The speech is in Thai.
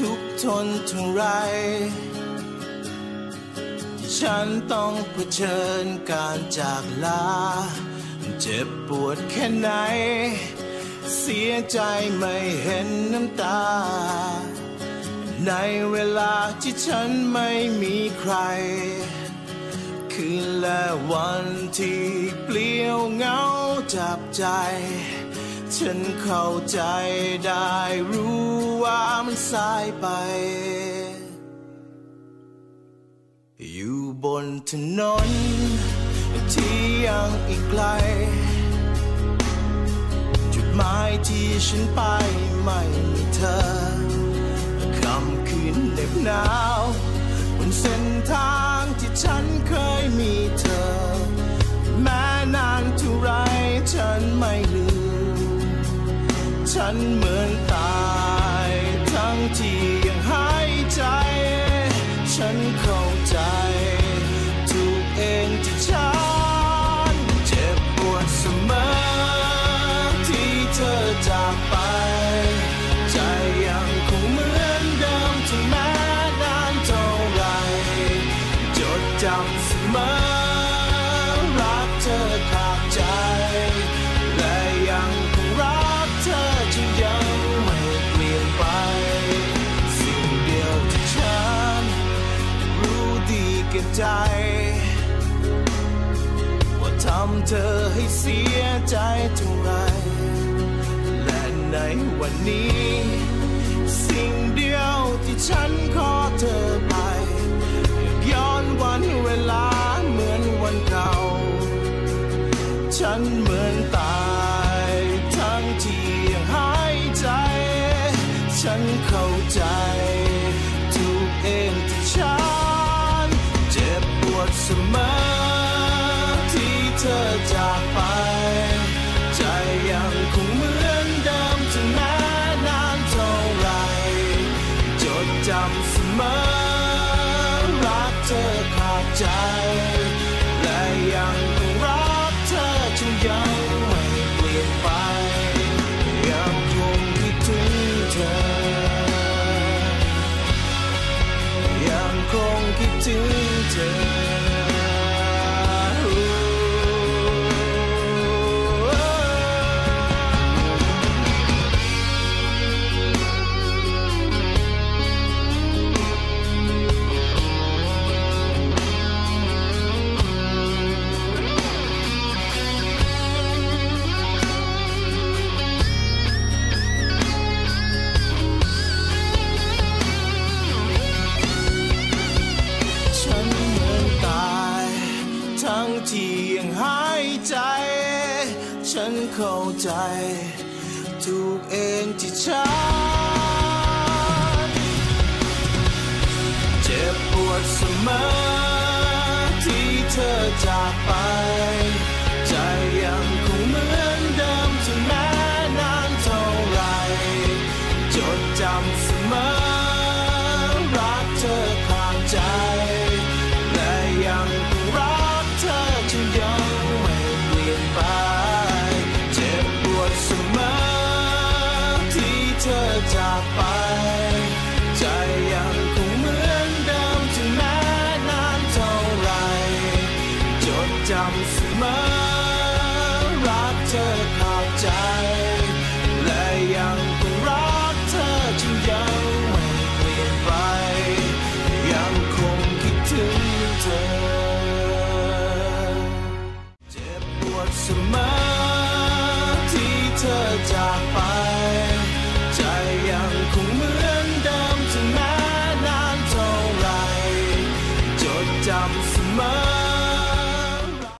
ทุกทนเท่าไร ที่ฉันต้องเผชิญการจากลา เจ็บปวดแค่ไหน เสียใจไม่เห็นน้ำตา ในเวลาที่ฉันไม่มีใคร คืนและวันที่เปลี่ยวเหงาจับใจ ฉันเข้าใจได้รู้ว่ามันสายไป อยู่บนถนนที่ยังอีกไกล จุดหมายที่ฉันไปไม่มีเธอคำคืนเหน็บหนาวบนเส้นทางที่ฉันเคยมี นเหมือนตายทั้งที่ยังหายใจ ฉันเข้าใจถูกเองที่ฉันเจ็บปวดเสมอที่เธอจากไป ใจยังคงเหมือนเดิมถึงแม้นานเท่าไรจดจำเสมอำเธอให้เสียใจเท่าไรและในวันนี้ สิ่งเดียวที่ฉันขอเธอไป ย้อนวันเวลาเหมือนวันเก่า ฉันเหมือน ข ที่ยังหายใจ ฉันเข้าใจ ถูกเองที่ฉันเจ็บปวดเสมอที่เธอจากไป ใจยังคงเหมือนเดิมถึงแม้นานเท่าไร จดจำเสมอ จ